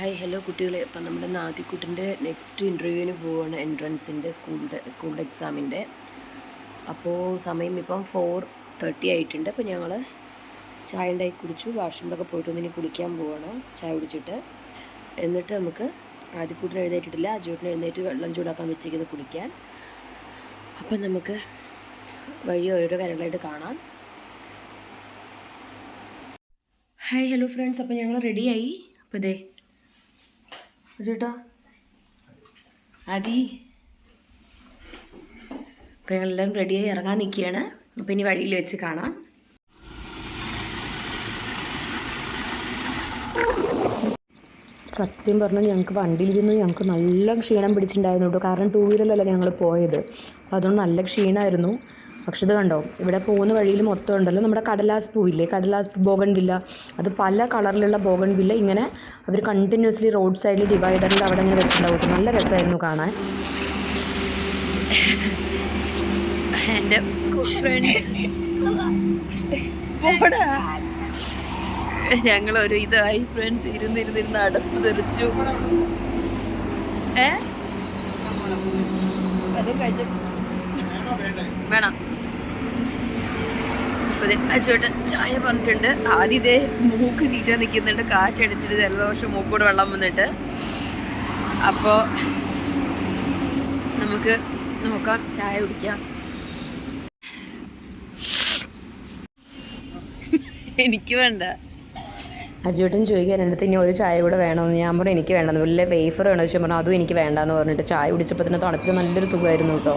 Hi hello കുട്ടികളെ. അപ്പം നമ്മുടെ നാദിക്കുട്ടിന്റെ നെക്സ്റ്റ് ഇന്റർവ്യൂവിന് പോവുകയാണ് എൻട്രൻസിന്റെ സ്കൂളിന്റെ സ്കൂളിന്റെ എക്സാമിന്റെ അപ്പോൾ സമയം ഇപ്പം ഫോർ തേർട്ടി ആയിട്ടുണ്ട്. അപ്പോൾ ഞങ്ങൾ ചായ ഉണ്ടാക്കി കുടിച്ചു വാഷ്റൂമിലൊക്കെ പോയിട്ട് ഒന്നിനി കുടിക്കാൻ പോവുകയാണ് ചായ കുടിച്ചിട്ട്. എന്നിട്ട് നമുക്ക് ആദ്യക്കൂട്ടിന് എഴുന്നേറ്റിട്ടില്ല. അജുട്ടിന് എഴുന്നേറ്റ് വെള്ളം ചൂടാക്കാൻ വെച്ചേക്കുന്നത് കുടിക്കാൻ അപ്പം നമുക്ക് വഴി ഓരോരോ കാര്യങ്ങളായിട്ട് കാണാം. ഹായ് ഹലോ ഫ്രണ്ട്സ് അപ്പോൾ ഞങ്ങൾ റെഡിയായി അപ്പോൾ ഇതേ ചേട്ടാ. അതി അപ്പോൾ ഞങ്ങളെല്ലാം റെഡിയായി ഇറങ്ങാൻ നിൽക്കുകയാണ്. അപ്പോൾ ഇനി വഴിയിൽ വെച്ച് കാണാം. സത്യം പറഞ്ഞാൽ ഞങ്ങൾക്ക് വണ്ടിയിലിരുന്ന് ഞങ്ങൾക്ക് നല്ല ക്ഷീണം പിടിച്ചിട്ടുണ്ടായിരുന്നു കേട്ടോ. കാരണം ടൂ വീലറിലല്ല ഞങ്ങൾ പോയത്. അതുകൊണ്ട് നല്ല ക്ഷീണമായിരുന്നു പക്ഷെ ഇത് കണ്ടോ? ഇവിടെ പോകുന്ന വഴിയിൽ മൊത്തം ഉണ്ടല്ലോ. നമ്മുടെ കടലാസ് പൂവില്ലേ? കടലാസ് ബോഗൺ വില്ല. അത് പല കളറിലുള്ള ബോഗൺ വില്ല ഇങ്ങനെ അവർ കണ്ടിന്യൂസ്ലി റോഡ് സൈഡിൽ ഡിവൈഡറിൽ അവിടെ ഇങ്ങനെ വെച്ചിട്ടുണ്ടാവും. നല്ല രസമായിരുന്നു കാണാൻ. എന്റെ ഫ്രണ്ട്സ് ഞങ്ങളൊരു ഇതായി ഫ്രണ്ട്സ് ഇരുന്നിരുന്നിരുന്ന് അടുപ്പ് തെറിച്ചു. ഏ? അത് കഴിഞ്ഞ. വേണം. അതെ അച്ചുവേട്ടൻ ചായ പറഞ്ഞിട്ടുണ്ട്. ആദ്യം ഇതേ മൂക്ക് ചീറ്റാൻ നിൽക്കുന്നുണ്ട് കാറ്റടിച്ചിട്ട് ജലദോഷം മൂക്കോട് വെള്ളം വന്നിട്ട്. അപ്പോൾ നമുക്ക് നോക്കാം ചായ കുടിക്കാം. എനിക്ക് വേണ്ട. അജുവേട്ടൻ ചോദിക്കാൻ എന്റെ ഇനി ഒരു ചായ കൂടെ വേണമെന്ന് ഞാൻ പറഞ്ഞു എനിക്ക് വേണ്ടെന്ന് വലിയ വേഫർ വേണമെന്ന് വെച്ചാൽ പറഞ്ഞു അതും എനിക്ക് വേണ്ടാന്ന് പറഞ്ഞിട്ട് ചായ കുടിച്ചപ്പോൾ തന്നെ തണുപ്പിന് നല്ലൊരു സുഖമായിരുന്നു കേട്ടോ.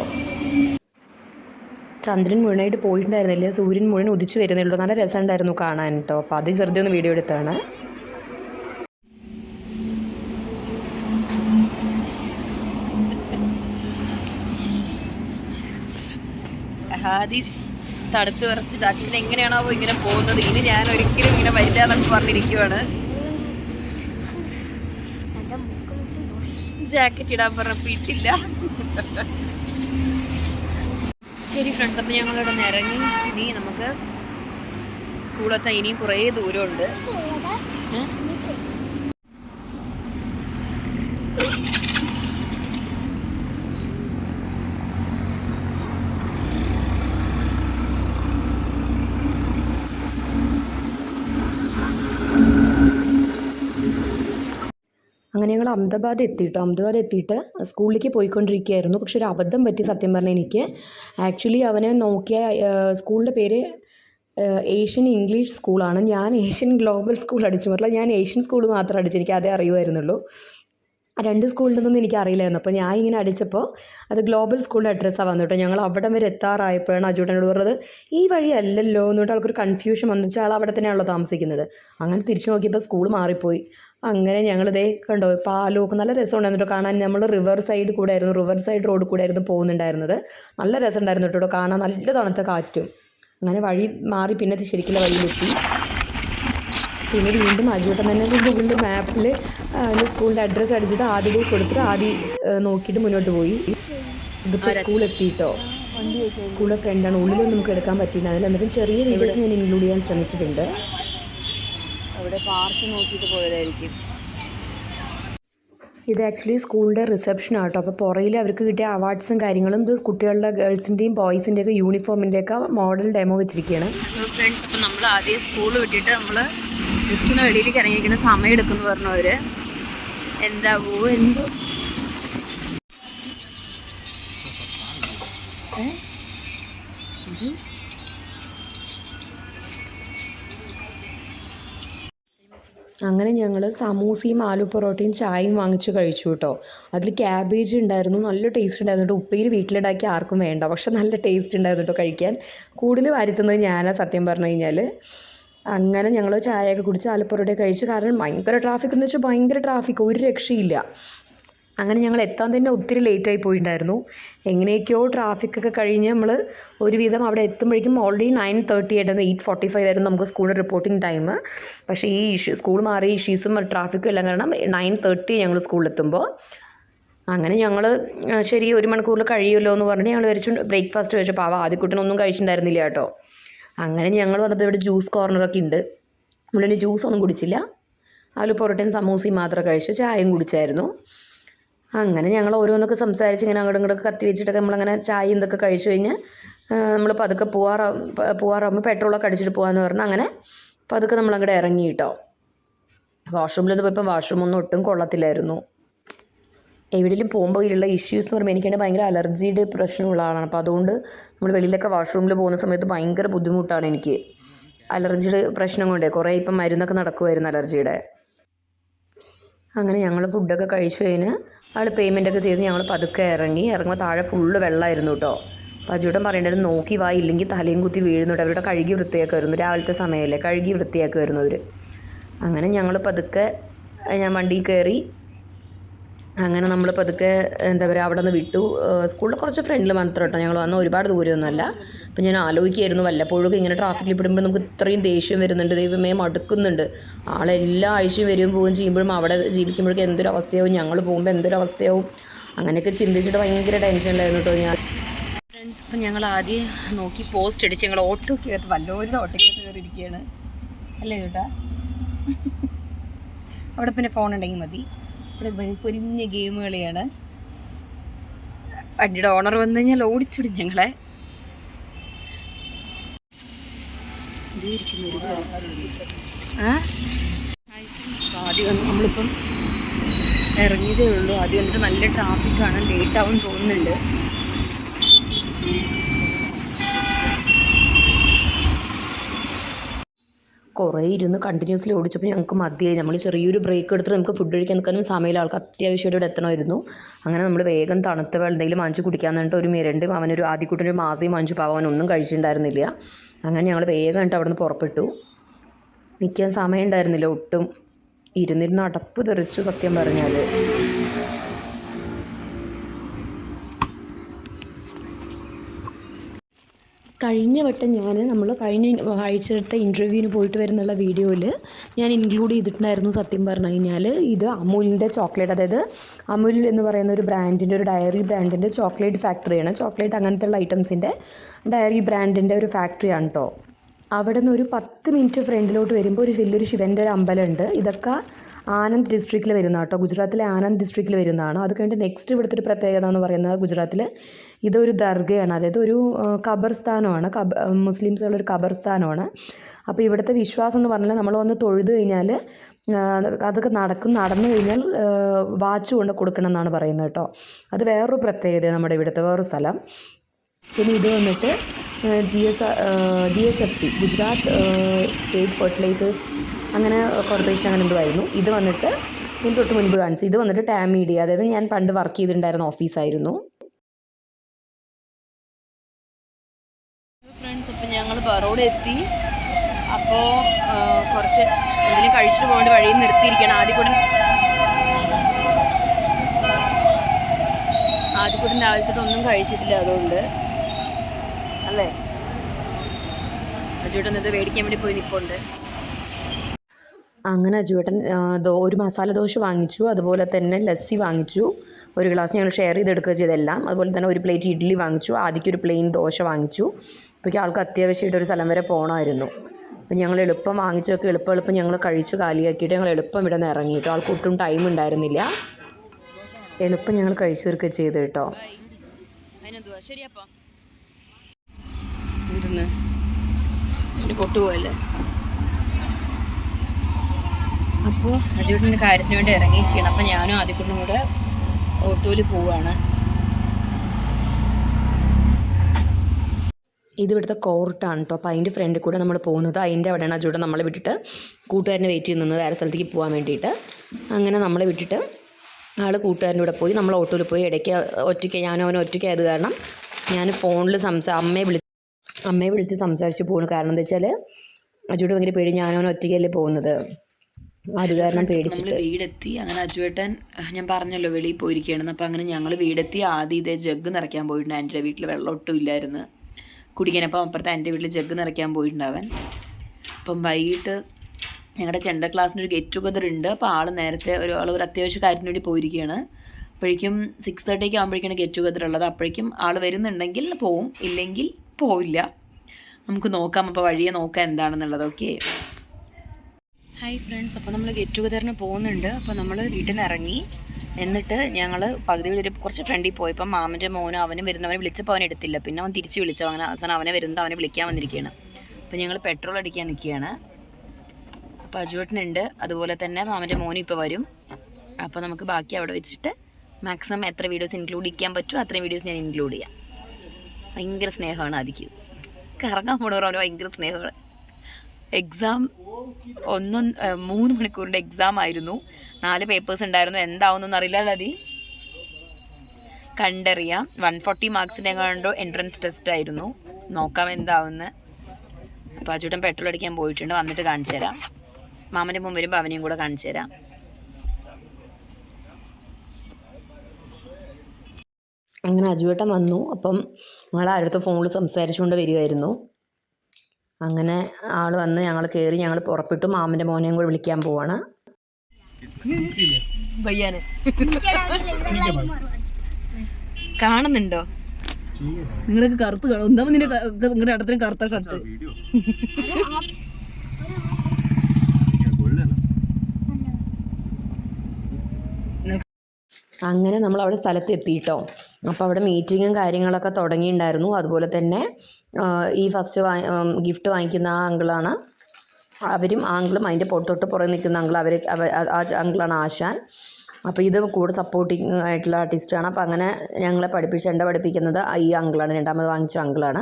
ചന്ദ്രൻ മുഴുവനായിട്ട് പോയിട്ടുണ്ടായിരുന്നില്ല. സൂര്യൻ മുഴുവൻ ഉദിച്ചു വരുന്നുള്ളൂ നല്ല രസമുണ്ടായിരുന്നു കാണാൻ കേട്ടോ അപ്പോൾ അത് വെറുതെ ഒന്ന് വീഡിയോ എടുത്താണ്. ഹാദിസ് തടുത്ത് വിറച്ചിട്ട് അച്ഛൻ എങ്ങനെയാണോ ഇങ്ങനെ പോകുന്നത്? ഇനി ഞാൻ ഒരിക്കലും ഇങ്ങനെ വരില്ല എന്നൊക്കെ പറഞ്ഞിരിക്കുവാണ്. ജാക്കറ്റ് ഇടാൻ പറഞ്ഞപ്പോ ഇട്ടില്ല. ശരി ഫ്രണ്ട്സ് അപ്പം ഞങ്ങളിവിടെ നിന്ന് ഇറങ്ങി ഇനി നമുക്ക് സ്കൂളെത്താൻ ഇനിയും കുറേ ദൂരമുണ്ട്. അങ്ങനെ ഞങ്ങൾ അഹമ്മദാബാദ് എത്തിയിട്ടോ. അഹമ്മദാബാദ് എത്തിയിട്ട് സ്കൂളിലേക്ക് പോയിക്കൊണ്ടിരിക്കുകയായിരുന്നു. പക്ഷെ ഒരു അബദ്ധം പറ്റി സത്യം പറഞ്ഞാൽ എനിക്ക്. ആക്ച്വലി അവനെ നോക്കിയ സ്കൂളിന്റെ പേര് ഏഷ്യൻ ഇംഗ്ലീഷ് സ്കൂളാണ് ഞാൻ ഏഷ്യൻ ഗ്ലോബൽ സ്കൂൾ അടിച്ചു. പറഞ്ഞാൽ ഞാൻ ഏഷ്യൻ സ്കൂൾ മാത്രം അടിച്ചു. അതേ അറിയുമായിരുന്നുള്ളൂ. ആ രണ്ട് സ്കൂളിന്റെതൊന്നും എനിക്ക് അറിയില്ലായിരുന്നു അപ്പോൾ ഞാൻ ഇങ്ങനെ അടിച്ചപ്പോൾ അത് ഗ്ലോബൽ സ്കൂളിന്റെ അഡ്രസ്സാണ് വന്നു കേട്ടോ. ഞങ്ങൾ അവിടെ വരെ എത്താറായപ്പോഴാണ് അജൂട്ടനോട് പറഞ്ഞത് ഈ വഴി അല്ലല്ലോ എന്നിട്ട് ആൾക്കൊരു കൺഫ്യൂഷൻ വന്നു. ആൾ അവിടെ തന്നെയാണല്ലോ താമസിക്കുന്നത്. അങ്ങനെ തിരിച്ചു നോക്കിയപ്പോൾ സ്കൂൾ മാറിപ്പോയി. അങ്ങനെ ഞങ്ങളിതേ കണ്ടോ പാലമൊക്കെ നല്ല രസമുണ്ടായിരുന്നു കാണാൻ നമ്മൾ റിവർ സൈഡ് കൂടെ ആയിരുന്നു റിവർ സൈഡ് റോഡ് കൂടെ ആയിരുന്നു പോകുന്നുണ്ടായിരുന്നത്. നല്ല രസമുണ്ടായിരുന്നു കേട്ടോ. കാണാൻ നല്ല തണുത്ത കാറ്റും. അങ്ങനെ വഴി മാറി പിന്നെ ശരിക്കുള്ള വഴിയിലെത്തി. പിന്നെ വീണ്ടും അജുട്ടൻ തന്നെ ഗൂഗിളിന്റെ മാപ്പിൽ എന്റെ സ്കൂളിന്റെ അഡ്രസ്സ് അടിച്ചിട്ട് ആദ്യം കൊടുത്തിട്ട് ആദ്യം നോക്കിയിട്ട് മുന്നോട്ട് പോയി. ഇതിപ്പോൾ സ്കൂൾ എത്തിയിട്ടോ? സ്കൂളിലെ ഫ്രണ്ടാണ് ഉള്ളിലൊന്നും നമുക്ക് എടുക്കാൻ പറ്റിയിട്ടുണ്ടായിരുന്നില്ല എന്നിട്ടും ചെറിയ വീഡിയോസ് ഞാൻ ഇൻക്ലൂഡ് ചെയ്യാൻ ശ്രമിച്ചിട്ടുണ്ട്. അവിടെ പാർക്ക് നോക്കിയിട്ട് പോയതായിരിക്കും. ഇത് ആക്ച്വലി സ്കൂളിന്റെ റിസപ്ഷൻ ആട്ടോ. അപ്പോൾ പുറയിൽ അവർക്ക് കിട്ടിയ അവാർഡ്സും കാര്യങ്ങളും ഇത് കുട്ടികളുടെ ഗേൾസിന്റെയും ബോയ്സിന്റെയൊക്കെ യൂണിഫോമിന്റെയൊക്കെ മോഡൽ ഡെമോ വെച്ചിരിക്കുകയാണ് ഫ്രണ്ട്സ് അപ്പോൾ നമ്മൾ ആദ്യം സ്കൂൾ വിട്ടിട്ട് നമ്മൾ ജസ്റ്റ് ഒന്ന് വെളിയിലേക്ക് ഇറങ്ങിയിരിക്കുന്ന സമയം എടുക്കുമെന്ന് പറഞ്ഞവർ എന്താവോ എന്തോ? അങ്ങനെ ഞങ്ങൾ സമൂസയും ആലു പൊറോട്ടയും ചായയും വാങ്ങിച്ച് കഴിച്ചു കേട്ടോ. അതിൽ ക്യാബേജ് ഉണ്ടായിരുന്നു നല്ല ടേസ്റ്റ് ഉണ്ടായിരുന്നു കേട്ടോ. ഉപ്പേരി വീട്ടിലുണ്ടാക്കി ആർക്കും വേണ്ട. പക്ഷെ നല്ല ടേസ്റ്റ് ഉണ്ടായിരുന്നു കേട്ടോ കഴിക്കാൻ. കൂടുതൽ വരുത്തുന്നത് ഞാനാ സത്യം പറഞ്ഞു കഴിഞ്ഞാൽ അങ്ങനെ ഞങ്ങൾ ചായയൊക്കെ കുടിച്ച് ആലപ്പുറയുടെ കഴിച്ച് കാരണം ഭയങ്കര ട്രാഫിക് എന്ന് വെച്ചാൽ ഭയങ്കര ട്രാഫിക് ഒരു രക്ഷയില്ല. അങ്ങനെ ഞങ്ങൾ എത്താൻ തന്നെ ഒത്തിരി ലേറ്റായി പോയിട്ടുണ്ടായിരുന്നു എങ്ങനെയൊക്കെയോ ട്രാഫിക്കൊക്കെ കഴിഞ്ഞ് നമ്മൾ ഒരുവിധം അവിടെ എത്തുമ്പോഴേക്കും ഓൾറെഡി നയൻ തേർട്ടി ആയിരുന്നു എയ്റ്റ് ഫോർട്ടി ഫൈവ് ആയിരുന്നു നമുക്ക് സ്കൂൾ റിപ്പോർട്ടിംഗ് ടൈം പക്ഷേ ഈ ഇഷ്യൂ സ്കൂൾ മാറി ഇഷ്യൂസും ട്രാഫിക്കും എല്ലാം കാരണം നയൻ തേർട്ടി ഞങ്ങൾ സ്കൂളിലെത്തുമ്പോൾ അങ്ങനെ ഞങ്ങൾ ശരി ഒരു മണിക്കൂറിൽ കഴിയുമല്ലോ എന്ന് പറഞ്ഞ് ഞങ്ങൾ വരച്ചു ബ്രേക്ക്ഫാസ്റ്റ് കഴിച്ചപ്പോൾ അവ ആദ്യക്കുട്ടനൊന്നും കഴിച്ചിട്ടുണ്ടായിരുന്നില്ല കേട്ടോ. അങ്ങനെ ഞങ്ങൾ വന്നപ്പോൾ ഇവിടെ ജ്യൂസ് കോർണറൊക്കെ ഉണ്ട് നമ്മളിനി ജ്യൂസൊന്നും കുടിച്ചില്ല. അതിൽ പൊറോട്ടയും സമൂസയും മാത്രം കഴിച്ചു. ചായയും കുടിച്ചായിരുന്നു. അങ്ങനെ ഞങ്ങൾ ഓരോന്നൊക്കെ സംസാരിച്ച് ഇങ്ങനെ അങ്ങോട്ടും ഇങ്ങോട്ടൊക്കെ കത്തി വെച്ചിട്ടൊക്കെ നമ്മളങ്ങനെ ചായ ഇതൊക്കെ കഴിച്ചു കഴിഞ്ഞ് നമ്മൾ പതുക്കെ പോവാറാകും പോവാറാകുമ്പോൾ പെട്രോളൊക്കെ അടിച്ചിട്ട് പോകാമെന്ന് പറഞ്ഞാൽ അങ്ങനെ പതുക്കെ നമ്മളങ്ങോട്ട് ഇറങ്ങി കേട്ടോ വാഷ്റൂമിലൊന്നും പോയപ്പോൾ വാഷ്റൂമൊന്നും ഒട്ടും കൊള്ളത്തില്ലായിരുന്നു. എവിടെയെങ്കിലും പോകുമ്പോൾ ഇതിലുള്ള ഇഷ്യൂസ് എന്ന് പറയുമ്പോൾ എനിക്കാണെങ്കിൽ ഭയങ്കര അലർജിയുടെ പ്രശ്നമുള്ള ആളാണ്. അപ്പോൾ അതുകൊണ്ട് നമ്മൾ വെളിയിലൊക്കെ വാഷ്റൂമിൽ പോകുന്ന സമയത്ത് ഭയങ്കര ബുദ്ധിമുട്ടാണ് എനിക്ക്. അലർജിയുടെ പ്രശ്നം കൊണ്ടേ. കുറേ ഇപ്പം മരുന്നൊക്കെ നടക്കുമായിരുന്നു അലർജിയുടെ അങ്ങനെ ഞങ്ങൾ ഫുഡൊക്കെ കഴിച്ചു കഴിഞ്ഞ് ആൾ പേയ്മെന്റ് ഒക്കെ ചെയ്ത് ഞങ്ങൾ പതുക്കെ ഇറങ്ങി. ഇറങ്ങുമ്പോൾ താഴെ ഫുള്ള് വെള്ളമായിരുന്നു കേട്ടോ അപ്പോൾ അജൂട്ടൻ പറയേണ്ടത് നോക്കി വാ ഇല്ലെങ്കിൽ തലയും കുത്തി വീഴുന്നുണ്ട് അവരുടെ കഴുകി വൃത്തിയാക്കുമായിരുന്നു രാവിലത്തെ സമയമല്ലേ? കഴുകി വൃത്തിയാക്കുമായിരുന്നു അവർ അങ്ങനെ ഞങ്ങൾ പതുക്കെ ഞാൻ വണ്ടിയിൽ കയറി അങ്ങനെ നമ്മൾ പതുക്കെ എന്താ പറയുക അവിടെ നിന്ന് വിട്ടു സ്കൂളിൽ കുറച്ച് ഫ്രണ്ടിൽ മാത്രം കേട്ടോ ഞങ്ങൾ വന്ന ഒരുപാട് ദൂരമൊന്നുമല്ല അപ്പം ഞാൻ ആലോചിക്കായിരുന്നു വല്ലപ്പോഴും ഇങ്ങനെ ട്രാഫിക്കിൽ പെടുമ്പോൾ നമുക്ക് ഇത്രയും ദേഷ്യം വരുന്നുണ്ട്. ദൈവമേ മടുക്കുന്നുണ്ട്. ആളെല്ലാ ആഴ്ചയും വരും പോവുകയും ചെയ്യുമ്പോഴും അവിടെ ജീവിക്കുമ്പോഴേക്കും എന്തൊരു അവസ്ഥയാവും ഞങ്ങൾ പോകുമ്പോൾ എന്തൊരു അവസ്ഥയാവും അങ്ങനെയൊക്കെ ചിന്തിച്ചിട്ട് ഭയങ്കര ടെൻഷനിലായിരുന്നു കേട്ടോ ഞാൻ. ഫ്രണ്ട്സ് ഇപ്പം ഞങ്ങൾ ആദ്യം നോക്കി പോസ്റ്റ് അടിച്ച് ഞങ്ങൾ ഓട്ടോ കയറി വല്ലോരുടെ ഓട്ടോ കയറിയിരിക്കുകയാണ് അല്ലേ ചേട്ടാ? അവിടെ പിന്നെ ഫോൺ ഉണ്ടെങ്കിൽ മതി. ഇവിടെ പൊരിഞ്ഞ ഗെയിം കളിയാണ് വണ്ടിയുടെ ഓണർ വന്നു കഴിഞ്ഞാൽ ഓടിച്ചിടും ഞങ്ങളെ. ആദ്യം നമ്മളിപ്പം ഇറങ്ങിയതേ ഉള്ളൂ. ആദ്യം വന്നിട്ട് നല്ല ട്രാഫിക്കാണ് ലേറ്റ് ആവും തോന്നുന്നുണ്ട്. കുറേ ഇരുന്ന് കണ്ടിന്യൂസ്ലി ഓടിച്ചപ്പോൾ ഞങ്ങൾക്ക് മതിയായി. നമ്മൾ ചെറിയൊരു ബ്രേക്ക് എടുത്തിട്ട് നമുക്ക് ഫുഡ് കഴിക്കാൻ നിൽക്കാനും സമയമില്ല. ആൾക്ക് അത്യാവശ്യമായിട്ട് ഇവിടെ എത്തണമായിരുന്നു. അങ്ങനെ നമ്മൾ വേഗം തണുത്ത വെള്ളം എന്തെങ്കിലും വാങ്ങിച്ച് കുടിക്കാൻ എന്നിട്ട് ഒരു മിരണ്ടും അവനൊരു ആദ്യക്കൂട്ടൊരു മാസയും വാങ്ങിച്ചു. പാവൻ ഒന്നും കഴിച്ചിട്ടുണ്ടായിരുന്നില്ല. അങ്ങനെ ഞങ്ങൾ വേഗം കണ്ടിട്ട് അവിടെ നിന്ന് പുറപ്പെട്ടു. നിൽക്കാൻ സമയം ഉണ്ടായിരുന്നില്ല ഒട്ടും ഇരുന്നിരുന്ന് അടപ്പ് തെറിച്ചു സത്യം പറഞ്ഞാൽ കഴിഞ്ഞ വട്ടം ഞാൻ നമ്മൾ കഴിഞ്ഞ ആഴ്ചത്തെ ഇന്റർവ്യൂവിന് പോയിട്ട് വരുന്നുള്ള വീഡിയോയിൽ ഞാൻ ഇൻക്ലൂഡ് ചെയ്തിട്ടുണ്ടായിരുന്നു സത്യം പറഞ്ഞു കഴിഞ്ഞാൽ ഇത് അമൂലിന്റെ ചോക്ലേറ്റ് അതായത് അമുൽ എന്ന് പറയുന്ന ഒരു ബ്രാൻഡിന്റെ ഒരു ഡയറി ബ്രാൻഡിന്റെ ചോക്ലേറ്റ് ഫാക്ടറിയാണ് ചോക്ലേറ്റ് അങ്ങനത്തെ ഉള്ള ഐറ്റംസിന്റെ ഡയറി ബ്രാൻഡിന്റെ ഒരു ഫാക്ടറിയാണ് കേട്ടോ അവിടെ നിന്ന് ഒരു പത്ത് മിനിറ്റ് ഫ്രണ്ടിലോട്ട് വരുമ്പോൾ ഒരു വലിയൊരു ശിവന്റെ ഒരു അമ്പലമുണ്ട് ഇതൊക്കെ ആനന്ദ് ഡിസ്ട്രിക്റ്റിൽ വരുന്ന കേട്ടോ. ഗുജറാത്തിലെ ആനന്ദ് ഡിസ്ട്രിക്റ്റിൽ വരുന്നതാണ്. അത് കഴിഞ്ഞിട്ട് നെക്സ്റ്റ് ഇവിടുത്തെ ഒരു പ്രത്യേകത എന്ന് പറയുന്നത് ഗുജറാത്തിൽ ഇതൊരു ദർഗയാണ്. അതായത് ഒരു ഖബർസ്ഥാനമാണ്. ഖബ മുസ്ലിംസുകളുടെ ഒരു ഖബർസ്ഥാനമാണ്. അപ്പോൾ ഇവിടുത്തെ വിശ്വാസം എന്ന് പറഞ്ഞാൽ നമ്മൾ വന്ന് തൊഴുത് കഴിഞ്ഞാൽ അതൊക്കെ നടക്കും നടന്നു കഴിഞ്ഞാൽ വാച്ച് കൊണ്ട് കൊടുക്കണം എന്നാണ് പറയുന്നത് കേട്ടോ. അത് വേറൊരു പ്രത്യേകത നമ്മുടെ ഇവിടുത്തെ വേറൊരു സ്ഥലം. പിന്നെ ഇത് വന്നിട്ട് G S G S F C Gujarat state fertilisers അങ്ങനെ കോർപ്പറേഷൻ അങ്ങനെ എന്തോ ആയിരുന്നു. ഇത് വന്നിട്ട് ഇതിന് തൊട്ട് മുൻപ് കാണിച്ചു. ഇത് വന്നിട്ട് ടാം മീഡിയ അതായത് ഞാൻ പണ്ട് വർക്ക് ചെയ്തിട്ടുണ്ടായിരുന്ന ഓഫീസായിരുന്നു ഫ്രണ്ട്സ് ഇപ്പം ഞങ്ങൾ ബറോഡ് എത്തി. അപ്പോൾ കുറച്ച് എന്തെങ്കിലും കഴിച്ചിട്ട് പോകേണ്ട വഴിയിൽ നിർത്തിയിരിക്കണം ആദ്യ കൂടി ആദ്യ കൂടി രാവിലത്തെ ഒന്നും കഴിച്ചിട്ടില്ല അതുകൊണ്ട്. അല്ലേ? അജുവേട്ടൻ ഇത് മേടിക്കാൻ വേണ്ടി പോയി നിൽപ്പുണ്ട് അങ്ങനെ അജുവേട്ടൻ ദോ- ഒരു മസാല ദോശ വാങ്ങിച്ചു അതുപോലെ തന്നെ ലസ്സി വാങ്ങിച്ചു. ഒരു ഗ്ലാസ് ഞങ്ങൾ ഷെയർ ചെയ്തെടുക്കുക ചെയ്തെല്ലാം അതുപോലെ തന്നെ ഒരു പ്ലേറ്റ് ഇഡ്ഡലി വാങ്ങിച്ചു ആദ്യക്ക് ഒരു പ്ലെയിൻ ദോശ വാങ്ങിച്ചു. അപ്പോഴേക്കും ആൾക്ക് അത്യാവശ്യമായിട്ട് ഒരു സ്ഥലം വരെ പോകണമായിരുന്നു അപ്പം ഞങ്ങൾ എളുപ്പം വാങ്ങിച്ചൊക്കെ എളുപ്പം എളുപ്പം ഞങ്ങൾ കഴിച്ച് കാലിയാക്കിയിട്ട് ഞങ്ങൾ എളുപ്പം ഇവിടെ നിന്ന് ഇറങ്ങിയിട്ടു ആൾക്ക് ഒട്ടും ടൈം ഉണ്ടായിരുന്നില്ല. എളുപ്പം ഞങ്ങൾ കഴിച്ചു തീർക്കുക ചെയ്ത് കേട്ടോ. ശരി ശരിയപ്പാ എന്തെന്ന് എന്റെ പൊട്ടുപോയല്ലേ? അപ്പോൾ അജുവേട്ടന്റെ കാര്യത്തിന് വേണ്ടി ഇറങ്ങിയിരിക്കുകയാണ്. അപ്പോൾ ഞാനും ആദ്യക്കൊണ്ടും കൂടെ ഓട്ടോയിൽ പോവുകയാണ്. ഇത് ഇവിടുത്തെ കോർട്ടാണ് കേട്ടോ. അപ്പോൾ അതിന്റെ ഫ്രണ്ടിൽ കൂടെ നമ്മൾ പോകുന്നത്. അതിന്റെ അവിടെയാണ് അജുടെ നമ്മളെ വിട്ടിട്ട് കൂട്ടുകാരനെ വെയിറ്റ് ചെയ്ത് നിന്ന് വേറെ സ്ഥലത്തേക്ക് പോകാൻ വേണ്ടിയിട്ട്. അങ്ങനെ നമ്മളെ വിട്ടിട്ട് ആൾ കൂട്ടുകാരന്റെ കൂടെ പോയി. നമ്മൾ ഓട്ടോയിൽ പോയി. ഇടയ്ക്ക് ഒറ്റയ്ക്ക് ഞാനും അവനെ ഒറ്റയ്ക്കായത് കാരണം ഞാൻ ഫോണിൽ സംസാ അമ്മയെ വിളി അമ്മയെ വിളിച്ച് സംസാരിച്ച് പോകുന്നു കാരണം എന്താ വെച്ചാൽ അജുവേട്ടൻ ഭയങ്കര പേടി. ഞാനവനെ ഒറ്റയ്ക്കല്ലേ പോകുന്നത്. അത് കാരണം പേടിച്ചിട്ട്. വീടെത്തി. അങ്ങനെ അജുവേട്ടൻ ഞാൻ പറഞ്ഞല്ലോ വെളിയിൽ പോയിരിക്കുകയാണെന്ന് അപ്പം അങ്ങനെ ഞങ്ങൾ വീടെത്തി. ആദ്യം ഇതേ ജഗ് നിറയ്ക്കാൻ പോയിട്ടുണ്ട്. ആന്റിയുടെ വീട്ടിൽ വെള്ളം ഒട്ടും ഇല്ലായിരുന്നു. കുടിക്കാൻ അപ്പം അപ്പുറത്തെ എന്റെ വീട്ടിൽ ജഗ് നിറയ്ക്കാൻ പോയിട്ടുണ്ടാവൻ അപ്പം വൈകിട്ട് ഞങ്ങളുടെ ചെണ്ട ക്ലാസ്സിന് ഒരു ഗെറ്റ് ടുഗദർ ഉണ്ട്. അപ്പോൾ ആൾ നേരത്തെ ഒരു ആൾ ഒരു അത്യാവശ്യ കാര്യത്തിന് വേണ്ടി പോയിരിക്കുകയാണ് അപ്പോഴേക്കും സിക്സ് തേർട്ടിക്ക് ആകുമ്പോഴേക്കാണ് ഗെറ്റ് ടുഗദർ ഉള്ളത്. അപ്പോഴേക്കും ആൾ വരുന്നുണ്ടെങ്കിൽ പോവും. ഇല്ലെങ്കിൽ പോവില്ല. നമുക്ക് നോക്കാം. അപ്പോൾ വഴിയെ നോക്കാം എന്താണെന്നുള്ളത്. ഓക്കെ ഹായ് ഫ്രണ്ട്സ് അപ്പോൾ നമ്മൾ ഗെറ്റ് ടുഗദറിന് പോകുന്നുണ്ട്. അപ്പോൾ നമ്മൾ വീട്ടിൽ നിന്ന് ഇറങ്ങി എന്നിട്ട് ഞങ്ങൾ പകുതി വഴി കുറച്ച് ഫ്രണ്ടിൽ പോയപ്പോൾ മാമന്റെ മോനും അവനും വരുന്നവനെ വിളിച്ചപ്പോൾ അവൻ എടുത്തില്ല. പിന്നെ അവൻ തിരിച്ച് വിളിച്ചു. അങ്ങനെ അവസാനം അവനെ വരുന്നത് അവനെ വിളിക്കാൻ വന്നിരിക്കുകയാണ്. അപ്പോൾ ഞങ്ങൾ പെട്രോൾ അടിക്കാൻ നിൽക്കുകയാണ്. അപ്പോൾ അജുവേട്ടനുണ്ട്. അതുപോലെ തന്നെ മാമന്റെ മോനും ഇപ്പോൾ വരും. അപ്പോൾ നമുക്ക് ബാക്കി അവിടെ വെച്ചിട്ട് മാക്സിമം എത്ര വീഡിയോസ് ഇൻക്ലൂഡ് ചെയ്യാൻ പറ്റുമോ അത്രയും വീഡിയോസ് ഞാൻ ഇൻക്ലൂഡ് ചെയ്യാം. ഭയങ്കര സ്നേഹമാണ് ആദിക്ക്. കറങ്ങാൻ പോണവർ അവന് ഭയങ്കര സ്നേഹമാണ്. എക്സാം ഒന്നും മൂന്ന് മണിക്കൂറിന്റെ എക്സാം ആയിരുന്നു. നാല് പേപ്പേഴ്സ് ഉണ്ടായിരുന്നു. എന്താവുന്നൊന്നും അറിയില്ല അതി കണ്ടറിയാം. വൺ ഫോർട്ടി മാർക്സിന്റെ കണ്ടോ. എൻട്രൻസ് ടെസ്റ്റ് ആയിരുന്നു. നോക്കാം എന്താവുന്ന. അപ്പോൾ അച്ചൂട്ടൻ പെട്രോൾ അടിക്കാൻ പോയിട്ടുണ്ട്. വന്നിട്ട് കാണിച്ചു തരാം മാമന്റെ മുമ്പ് വരുമ്പോൾ അവനെയും കൂടെ കാണിച്ചു തരാം അങ്ങനെ അജുവേട്ടൻ വന്നു. അപ്പം ഞങ്ങൾ ആരുടെ ഫോണിൽ സംസാരിച്ചുകൊണ്ട് വരികയായിരുന്നു. അങ്ങനെ ആൾ വന്ന് ഞങ്ങൾ കയറി ഞങ്ങൾ പുറപ്പെട്ടു. മാമന്റെ മോനെയും കൂടെ വിളിക്കാൻ പോവാണ്. ഭയ്യാന് കാണുന്നുണ്ടോ? നിങ്ങൾക്ക് കറുപ്പ് കാണും. എന്താ നിന്റെ നിങ്ങളുടെ അടുത്തിന് കറുത്ത ഷർട്ട് അങ്ങനെ നമ്മൾ അവിടെ സ്ഥലത്ത് എത്തിയിട്ടോ അപ്പോൾ അവിടെ മീറ്റിങ്ങും കാര്യങ്ങളൊക്കെ തുടങ്ങിയിട്ടുണ്ടായിരുന്നു. അതുപോലെ തന്നെ ഈ ഫസ്റ്റ് ഗിഫ്റ്റ് വാങ്ങിക്കുന്ന ആ അങ്കിളാണ്. അവരും ആങ്കിളും അതിന്റെ പൊട്ടൊട്ട് പുറകെ നിൽക്കുന്ന അങ്കിൾ അവർ ആ അങ്കിളാണ് ആശാൻ. അപ്പോൾ ഇത് കൂടെ സപ്പോർട്ടിങ് ആയിട്ടുള്ള ആർട്ടിസ്റ്റാണ് അപ്പോൾ അങ്ങനെ ഞങ്ങളെ പഠിപ്പിച്ച് എന്റെ പഠിപ്പിക്കുന്നത് ഈ അങ്കിളാണ്. രണ്ടാമത് വാങ്ങിച്ച അങ്കിളാണ്.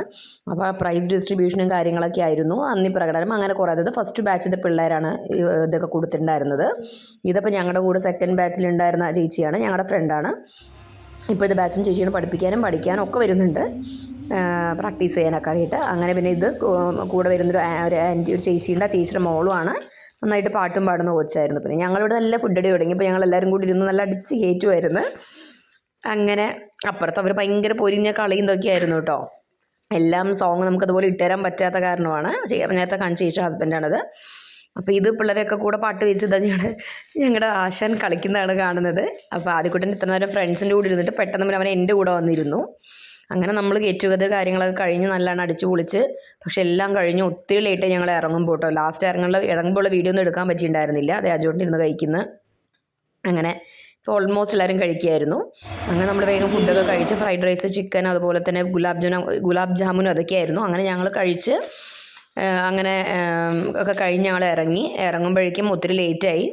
അപ്പോൾ പ്രൈസ് ഡിസ്ട്രിബ്യൂഷനും കാര്യങ്ങളൊക്കെ ആയിരുന്നു. അന്നി പ്രകടനം അങ്ങനെ കുറേ അതായത് ഫസ്റ്റ് ബാച്ചിലെ പിള്ളേരാണ് ഇതൊക്കെ കൊടുത്തിട്ടുണ്ടായിരുന്നത്. ഇതിപ്പോൾ ഞങ്ങളുടെ കൂടെ സെക്കൻഡ് ബാച്ചിലുണ്ടായിരുന്ന ചേച്ചിയാണ് ഞങ്ങളുടെ ഫ്രണ്ടാണ് ഇപ്പോഴത്തെ ബാച്ചിന് ചേച്ചിയോട് പഠിപ്പിക്കാനും പഠിക്കാനും ഒക്കെ വരുന്നുണ്ട്. പ്രാക്ടീസ് ചെയ്യാനൊക്കെ ആയിട്ട്. അങ്ങനെ പിന്നെ ഇത് കൂടെ വരുന്നൊരു ഒരു ആന്റി ഒരു ചേച്ചിയുണ്ട്. ആ ചേച്ചിയുടെ മോളുമാണ്. നന്നായിട്ട് പാട്ടും പാടുന്ന കൊച്ചായിരുന്നു. പിന്നെ ഞങ്ങളിവിടെ നല്ല ഫുഡ് അടി തുടങ്ങി. ഇപ്പോൾ ഞങ്ങൾ എല്ലാവരും കൂടി ഇരുന്ന് നല്ല അടിച്ച് കയറ്റുമായിരുന്നു അങ്ങനെ അപ്പുറത്ത് അവർ ഭയങ്കര പൊരിഞ്ഞ കളിയും ഇതൊക്കെയായിരുന്നു കേട്ടോ. എല്ലാം സോങ് നമുക്കതുപോലെ ഇട്ടുതരാൻ പറ്റാത്ത കാരണമാണ്. നേരത്തെ കാണിച്ച ചേച്ചി ഹസ്ബൻഡാണത് അപ്പോൾ ഇത് പിള്ളേരൊക്കെ കൂടെ പാട്ട് വെച്ച് ഇതാ ഞങ്ങൾ ഞങ്ങളുടെ ആശാൻ കളിക്കുന്നതാണ് കാണുന്നത്. അപ്പോൾ ആദ്യക്കൂട്ടൻ ഇത്ര നേരം ഫ്രണ്ട്സിന്റെ കൂടെ ഇരുന്നിട്ട് പെട്ടെന്ന് പിന്നെ അവൻ എന്റെ കൂടെ വന്നിരുന്നു. അങ്ങനെ നമ്മൾ ഗെറ്റ് ടുഗദർ കാര്യങ്ങളൊക്കെ കഴിഞ്ഞ് നല്ലോണം അടിച്ചു പൊളിച്ച് പക്ഷെ എല്ലാം കഴിഞ്ഞ് ഒത്തിരി ലേറ്റ് ഞങ്ങൾ ഇറങ്ങുമ്പോൾ കേട്ടോ ലാസ്റ്റ് ഇറങ്ങുള്ള ഇറങ്ങുമ്പോൾ വീഡിയോ ഒന്നും എടുക്കാൻ പറ്റിയിട്ടുണ്ടായിരുന്നില്ല. അത് അജോണ്ടിരുന്ന് കഴിക്കുന്നത് അങ്ങനെ ഇപ്പോൾ ഓൾമോസ്റ്റ് എല്ലാവരും കഴിക്കുമായിരുന്നു അങ്ങനെ നമ്മൾ വേഗം ഫുഡൊക്കെ കഴിച്ച് ഫ്രൈഡ് റൈസ് ചിക്കൻ അതുപോലെ തന്നെ ഗുലാബ് ജാമുൻ ഗുലാബ് ജാമുനും അതൊക്കെയായിരുന്നു. അങ്ങനെ ഞങ്ങൾ കഴിച്ച് അങ്ങനെ ഒക്കെ കഴിഞ്ഞ് ഞങ്ങൾ ഇറങ്ങി. ഇറങ്ങുമ്പോഴേക്കും ഒത്തിരി ലേറ്റായി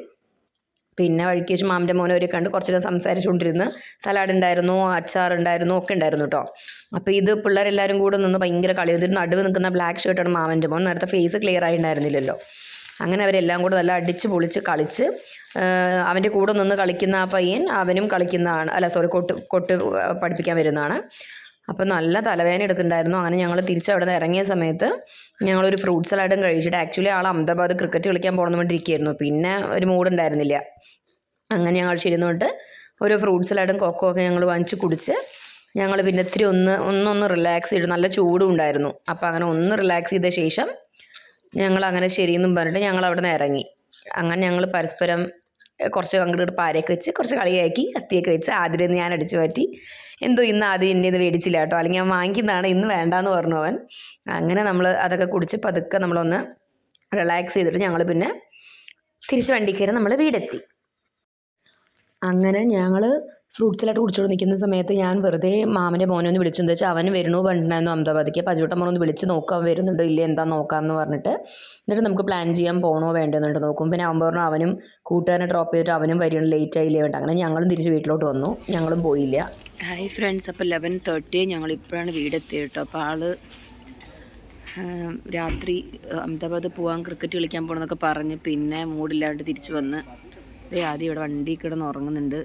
പിന്നെ വഴിക്ക് വെച്ച് മാമന്റെ മോനെ ഒരു കണ്ട് കുറച്ച് നേരം സംസാരിച്ചുകൊണ്ടിരുന്ന്. സലാഡ് ഉണ്ടായിരുന്നു അച്ചാർ ഉണ്ടായിരുന്നു ഒക്കെ ഉണ്ടായിരുന്നു കേട്ടോ അപ്പോൾ ഇത് പിള്ളേരെല്ലാവരും കൂടെ നിന്ന് ഭയങ്കര കളി ഇതിൽ നടുവ് നിൽക്കുന്ന ബ്ലാക്ക് ഷർട്ടാണ് മാമന്റെ മോൻ. നേരത്തെ ഫേസ് ക്ലിയർ ആയി ഉണ്ടായിരുന്നില്ലല്ലോ അങ്ങനെ അവരെല്ലാം കൂടെ നല്ല അടിച്ച് പൊളിച്ച് കളിച്ച് അവന്റെ കൂടെ നിന്ന് കളിക്കുന്ന ആ പയ്യൻ അവനും കളിക്കുന്നതാണ്. അല്ല സോറി കൊട്ട് കൊട്ട് പഠിപ്പിക്കാൻ വരുന്നതാണ്. അപ്പോൾ നല്ല തലവേദന എടുക്കുന്നുണ്ടായിരുന്നു. അങ്ങനെ ഞങ്ങൾ തിരിച്ച് അവിടെ നിന്ന് ഇറങ്ങിയ സമയത്ത് ഞങ്ങളൊരു ഫ്രൂട്ട് സലാഡും കഴിച്ചിട്ട് ആക്ച്വലി ആൾ അഹമ്മദാബാദ് ക്രിക്കറ്റ് കളിക്കാൻ പോകണമെന്നിരിക്കുകയായിരുന്നു പിന്നെ ഒരു മൂഡ് ഉണ്ടായിരുന്നില്ല. അങ്ങനെ ഞങ്ങൾ ചെയ്തുകൊണ്ട് ഒരു ഫ്രൂട്ട് സലാഡും കൊക്കോ ഒക്കെ ഞങ്ങൾ വാങ്ങിച്ച് കുടിച്ച് ഞങ്ങൾ പിന്നെ ഇത്തിരി ഒന്ന് ഒന്നൊന്ന് റിലാക്സ് ചെയ്തു. നല്ല ചൂടും ഉണ്ടായിരുന്നു. അപ്പോൾ അങ്ങനെ ഒന്ന് റിലാക്സ് ചെയ്ത ശേഷം ഞങ്ങൾ അങ്ങനെ ശരിയെന്നും പറഞ്ഞിട്ട് ഞങ്ങൾ അവിടെ നിന്ന് ഇറങ്ങി. അങ്ങനെ ഞങ്ങൾ പരസ്പരം കുറച്ച് അങ്ങോട്ട് പാരയൊക്കെ വെച്ച് കുറച്ച് കളിയാക്കി കത്തിയൊക്കെ വെച്ച് ആദ്യം ഞാൻ അടിച്ചു മാറ്റി. എന്തോ ഇന്ന് ആദ്യം എന്റെ ഇത് മേടിച്ചില്ല കേട്ടോ. അല്ലെങ്കിൽ ഞാൻ വാങ്ങിക്കുന്നതാണ് ഇന്ന് വേണ്ടാന്ന് പറഞ്ഞു അവൻ. അങ്ങനെ നമ്മൾ അതൊക്കെ കുടിച്ച് പതുക്കെ നമ്മളൊന്ന് റിലാക്സ് ചെയ്തിട്ട് ഞങ്ങൾ പിന്നെ തിരിച്ച് വണ്ടി കയറി നമ്മൾ വീടെത്തി. അങ്ങനെ ഞങ്ങൾ ഫ്രൂട്ട്സിലായിട്ട് കുടിച്ചോണ്ട് നിൽക്കുന്ന സമയത്ത് ഞാൻ വെറുതെ മാമന്റെ മോനെ ഒന്ന് വിളിച്ചു. എന്താ വെച്ചാൽ അവന് വരണോ പണ്ടായിരുന്നു അഹമ്മദാബാദിക്ക്. അപ്പോൾ ഒന്ന് വിളിച്ച് നോക്കാം വരുന്നുണ്ടോ ഇല്ലേ എന്താ നോക്കാം എന്ന് പറഞ്ഞിട്ട്. എന്നിട്ട് നമുക്ക് പ്ലാൻ ചെയ്യാൻ പോകണോ വേണ്ടതെന്നിട്ട് നോക്കും. പിന്നെ അവൻ പറഞ്ഞു അവനും കൂട്ടുകാരനെ ഡ്രോപ്പ് ചെയ്തിട്ട് അവനും വരികയാണ് ലേറ്റ് ആയില്ലേ വേണ്ട അങ്ങനെ ഞങ്ങളും തിരിച്ച് വീട്ടിലോട്ട് വന്നു. ഞങ്ങളും പോയില്ല. ഹായ് ഫ്രണ്ട്സ് അപ്പോൾ ലെവൻ തേർട്ടി ഞങ്ങൾ ഇപ്പോഴാണ് വീടെത്തിയത് കേട്ടോ. അപ്പോൾ ആൾ രാത്രി അഹമ്മദാബാദ് പോകാൻ ക്രിക്കറ്റ് കളിക്കാൻ പോകണമെന്നൊക്കെ പറഞ്ഞ് പിന്നെ മൂടില്ലാണ്ട് തിരിച്ചു വന്ന്. ആദ്യം ഇവിടെ വണ്ടി കിടന്ന് ഉറങ്ങുന്നുണ്ട്.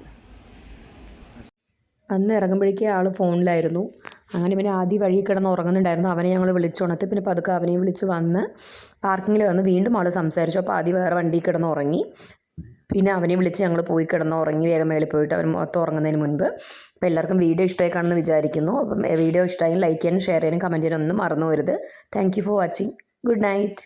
അന്ന് ഇറങ്ങുമ്പോഴേക്കും ആൾ ഫോണിലായിരുന്നു. അങ്ങനെ പിന്നെ ആദ്യം വഴി കിടന്ന് ഉറങ്ങുന്നുണ്ടായിരുന്നു. അവനെ ഞങ്ങൾ വിളിച്ചുണർത്തി. പിന്നെ പതുക്കെ അവനെയും വിളിച്ച് വന്ന് പാർക്കിങ്ങിൽ വന്ന് വീണ്ടും ആൾ സംസാരിച്ചു. അപ്പോൾ ആദ്യം വേറെ വണ്ടി കിടന്ന് ഉറങ്ങി. പിന്നെ അവനെ വിളിച്ച് ഞങ്ങൾ പോയി കിടന്ന് ഉറങ്ങി. വേഗം മേളിൽ പോയിട്ട് അവൻ മൊത്തം ഉറങ്ങുന്നതിന് മുൻപ്. അപ്പോൾ എല്ലാവർക്കും വീഡിയോ ഇഷ്ടമായി കാണുമെന്ന് വിചാരിക്കുന്നു. അപ്പം വീഡിയോ ഇഷ്ടമായി ലൈക്ക് ചെയ്യാനും ഷെയർ ചെയ്യാനും കമന്റ് ചെയ്യാനും ഒന്നും മറന്നു വരുത് thank for watching good night